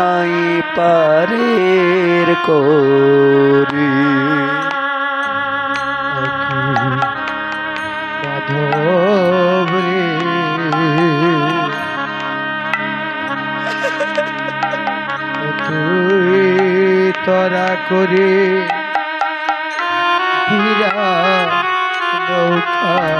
নাই পারের করি। তরা করে হীরা নৌকা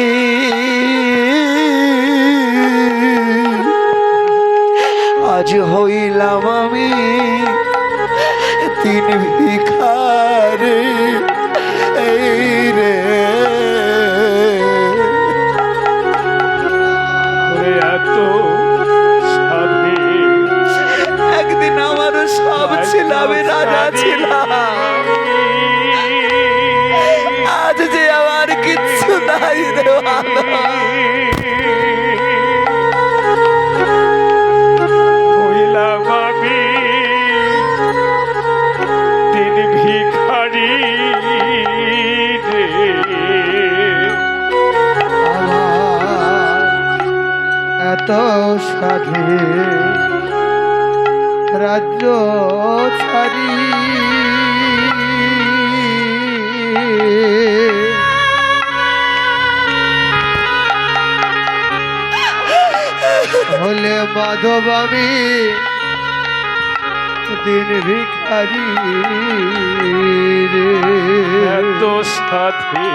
আজ হইলাম আমি তিন ভিখারে। এই রে। এত একদিন আমার সব ছিল আমি রাজা ছিলাম। আজ যে আমার কিচ্ছু নাই রে এত সাধে। রাজ্য ছাড়ি। হলে মাধব আমি দিন ভিখারি এত সাথে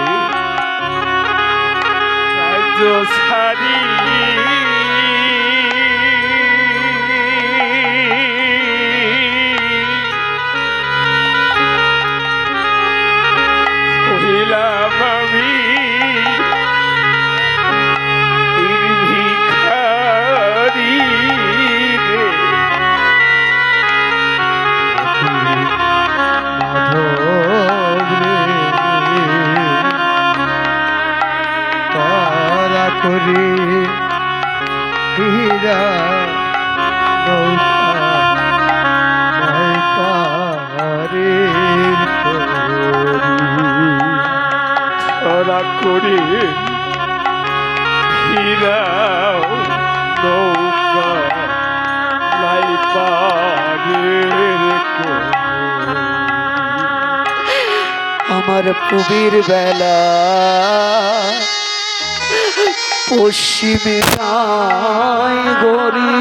রাজ্য ছাড়ি। নাই করি। ধরা করে ফিরাও নৌকা লাই আমার পুবীর বেলা পশ্চিমে গরি।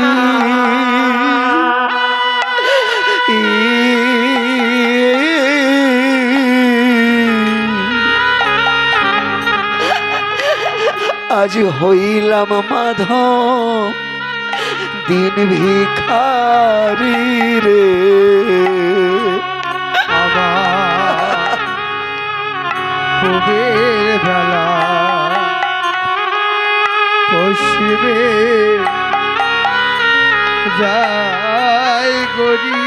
আজ হইলাম মাধব দিন ভিখারি রে। আমার খুবের বেলা। পশ্চিমে যাই গরি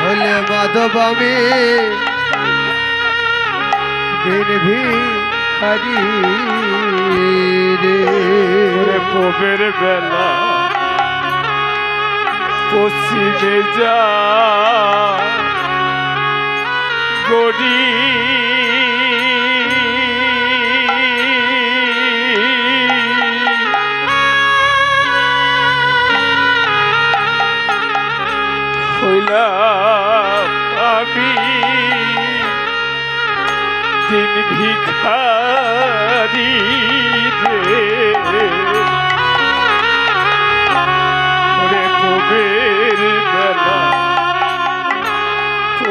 হলে মাধব আমি দিন ভিখারি রে। পবের বেলা পশ্চিমে যা। হইলাম আমি দিন ভিখারি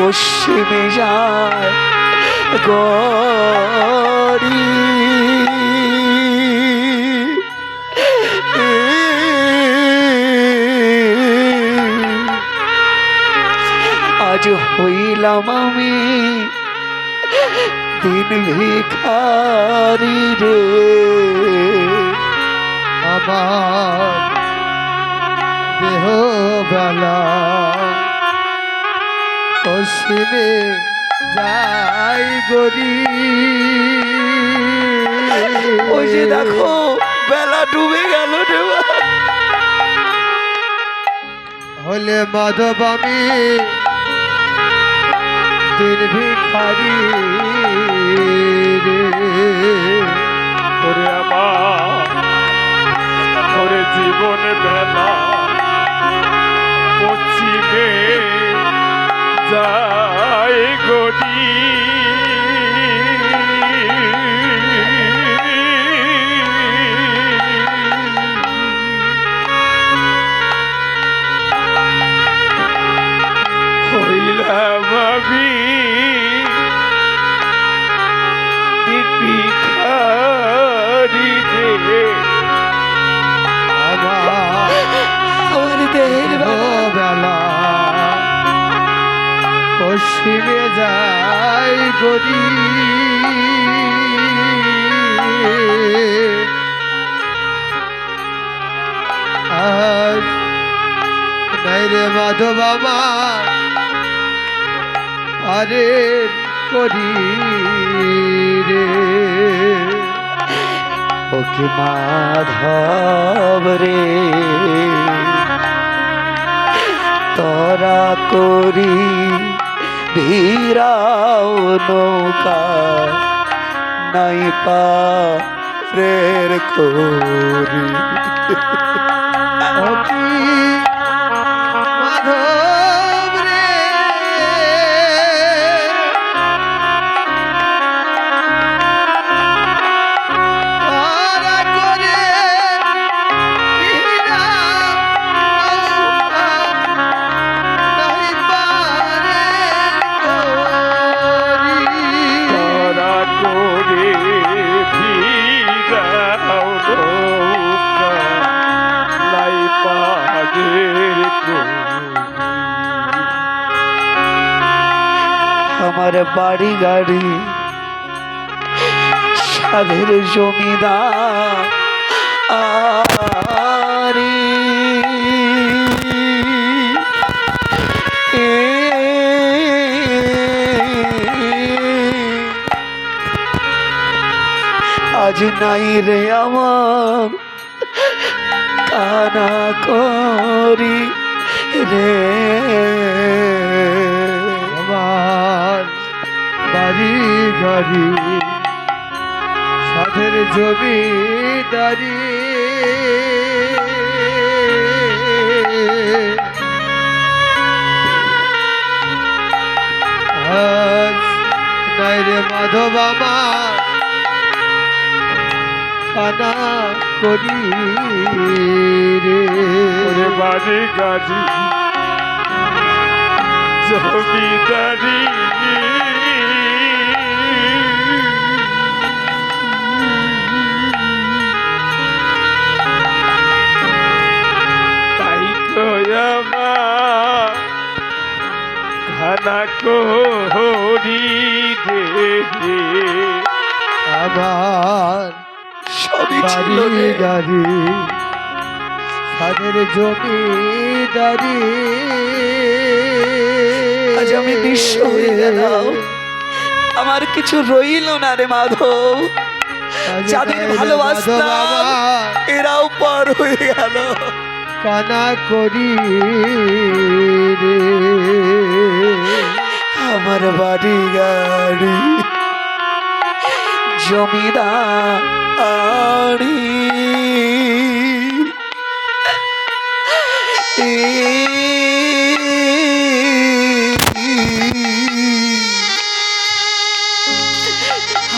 পশ্চিমে যায় গড়ি। আজ হইলাম আমি দিন ভিখারি রে। আমার দেহ বেলা পশ্চিমে যাই গরি। ওই যে দেখো বেলা ডুবে গেল রে। হলে মাধব আমি দিন ভিখারি রে। ওরে আমার ওরে জীবন বেলা পশ্চিমে যায় গড়ি পশ্চিমে যাই গরি। রে মাধব আমার আরে করি রে। ওকে মাধব রে তরা করি। ভিড়াও নৌকা নাই পা রের করি। আমার বাড়ি গাড়ি সাধের জমিদার আজ নাই রে আমার কানা করি রে। গাড়ি সাধের জমিদারি রে মাধব আমার কানা করি রে। বাড়ি গাড়ি জমিদারি খানা করি রে আমার সবই ছিল। গাড়ি সাদের জমিদারি আজ আমি নিঃস্ব হয়ে গেলাম। আমার কিছু রইল না রে মাধব যাদের ভালোবাসতাম এরাও পার হয়ে গেল কানা করি রে আমার বাড়ি গাড়ি। জমিদারি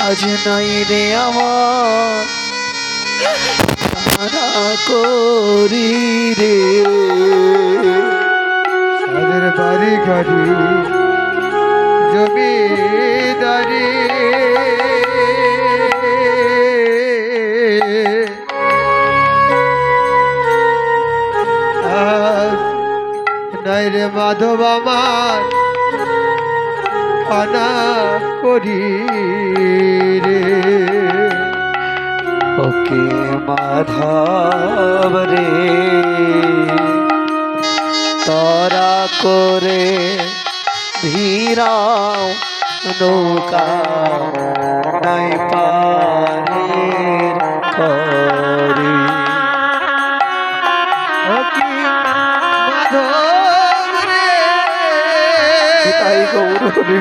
আজ নাই রে আমার করি রে। ঘরে জমিদারি করি রে ওকে মাধব রে, তরা করে ধীরাও নৌকা নাই পারে করে। তাই গৌর হরি